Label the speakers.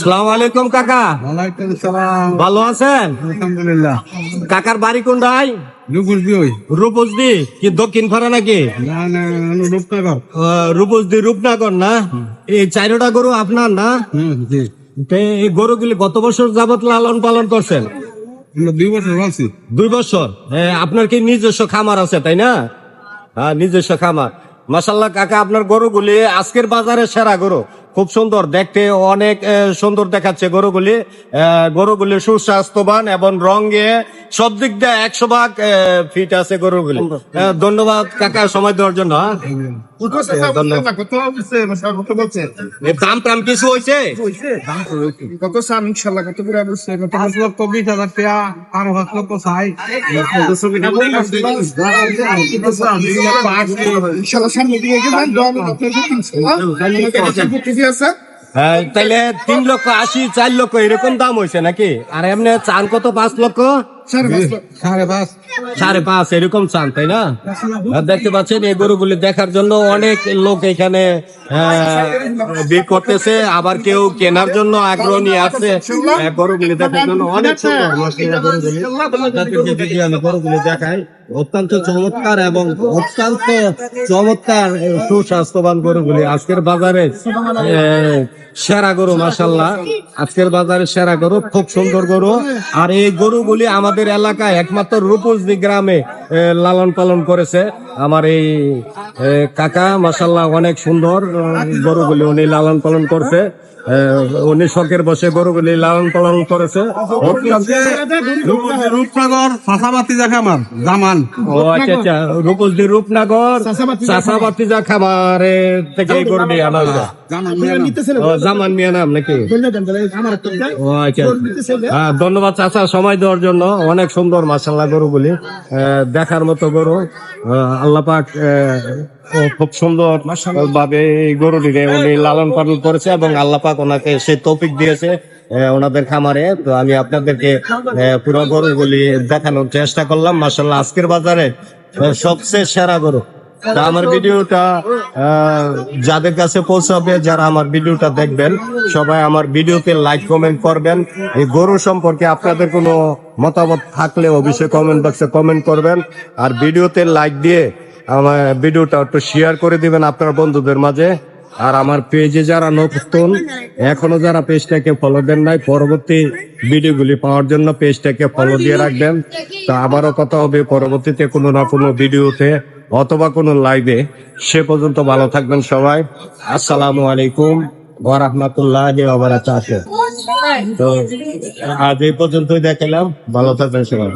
Speaker 1: সালাম আলাইকুম কাকা। ভালো আছেন?
Speaker 2: আলহামদুলিল্লাহ।
Speaker 1: কাকার বাড়ি কোনটাই? রূপসদি কি দক্ষিণ পাড়া নাকি?
Speaker 2: না না রূপনগর।
Speaker 1: রূপসদি রূপনগর না? এই চারোটা গরু আপনার না? এই গরুগুলি কত বছর যাবত লালন পালন করছেন?
Speaker 2: দুই বছর
Speaker 1: দুই বছর? আপনার কি নিজস্ব খামার আছে তাই না? হ্যাঁ নিজস্ব খামার। মাসাল্লাহ কাকা আপনার গরুগুলি আজকের বাজারে সেরা গরু। খুব সুন্দর। দেখতে অনেক সুন্দর দেখাচ্ছে গরুগুলি। গরুগুলি সুস্বাস্থ্যবান এবং রঙে সব দিক দিয়ে একশো ভাগ ফিট আছে গরুগুলি। ধন্যবাদ কাকা সময় দেওয়ার জন্য এ, দাম টাম কিছু হয়েছে?
Speaker 2: কত সান ইনশাল্লাহ কত করে বলছে পাঁচ লক্ষ বিশ হাজার টাকা আরও পাঁচ লক্ষ চাই।
Speaker 3: ইনশাল্লাহ সামনে দিকে গেলেন দোয়া আমি আপনার আছে
Speaker 1: তাহলে তিন লক্ষ আশি চার লক্ষ এরকম দাম হয়েছে নাকি? আর এমনি চান কত? পাঁচ লক্ষ?
Speaker 3: সাড়ে পাঁচ
Speaker 2: সাড়ে পাঁচ।
Speaker 1: এরকম চান তাই না? আর দেখতে পাচ্ছেন এই গরুগুলি দেখার জন্য অনেক লোক এখানে ভিড় করতেছে। আবার কেউ কেনার জন্য আগ্রহ নিয়ে আসছে। আহ, গরুগুলি দেখার জন্য অনেক। আপনাদেরকে গরুগুলি দেখাই অত্যন্ত চমৎকার এবং অত্যন্ত চমৎকার সুস্বাস্থ্যবান গরুগুলি। আজকের বাজারে সেরা গরু মাসাল্লাহ আজকের বাজারে সেরা গরু, খুব সুন্দর গরু। আর এই গরুগুলি আমাদের এলাকায় একমাত্র রূপসদি গ্রামে লালন পালন করেছে। আমার এই কাকা মাসাল্লাহ অনেক সুন্দর গরুগুলি উনি লালন পালন করছে। উনি শখের বসে গরুগুলি লালন পালন করেছে।
Speaker 2: রূপনগর ফাঁসাবাতি দেখা আমার জামান।
Speaker 1: ও আচ্ছা আচ্ছা রূপসদি রূপনগর চাষাবাতিজা খামারে থেকে গরুটি আনা জামান মিয়া নাম। নাকি? আচ্ছা। হ্যাঁ, ধন্যবাদ চাচা সময় দেওয়ার জন্য। অনেক সুন্দর মাসাল্লাহ গরুগুলি আহ, দেখার মতো গরু। আহ, আল্লাহ পাক আহ, খুব সুন্দর ভাবে এই গরুটিকে উনি লালন পালন করেছে এবং আল্লাহ পাক ওনাকে সে তৌফিক দিয়েছে আহ, ওনাদের খামারে। তো আমি আপনাদেরকে আহ, পুরো গরুগুলি দেখানোর চেষ্টা করলাম। মাসাল্লাহ আজকের বাজারে সবচেয়ে সেরা গরু। তা আমার ভিডিওটা যাদের কাছে পৌঁছাবে, যারা আমার ভিডিওটা দেখবেন, সবাই আমার ভিডিওতে লাইক কমেন্ট করবেন। এই গরু সম্পর্কে আপনাদের কোনো মতামত থাকলে অবশ্যই কমেন্ট বক্সে কমেন্ট করবেন। আর ভিডিওতে লাইক দিয়ে আমার ভিডিওটা একটু শেয়ার করে দিবেন আপনার বন্ধুদের মাঝে। আর আমার পেজে যারা নতুন, এখনও যারা পেজটাকে ফলো দেন নাই, পরবর্তী ভিডিওগুলি পাওয়ার জন্য পেজটাকে ফলো দিয়ে রাখবেন। তা আবারও কথা হবে, পরবর্তীতে কোনো না কোনো ভিডিওতে। অথবা কোনো লাইভে সে পর্যন্ত ভালো থাকবেন সবাই। আসসালামু আলাইকুম ওয়া রাহমাতুল্লাহি ওয়া বারাকাতুহু তো আজ এই পর্যন্তই দেখালাম। ভালো থাকবেন সবাই।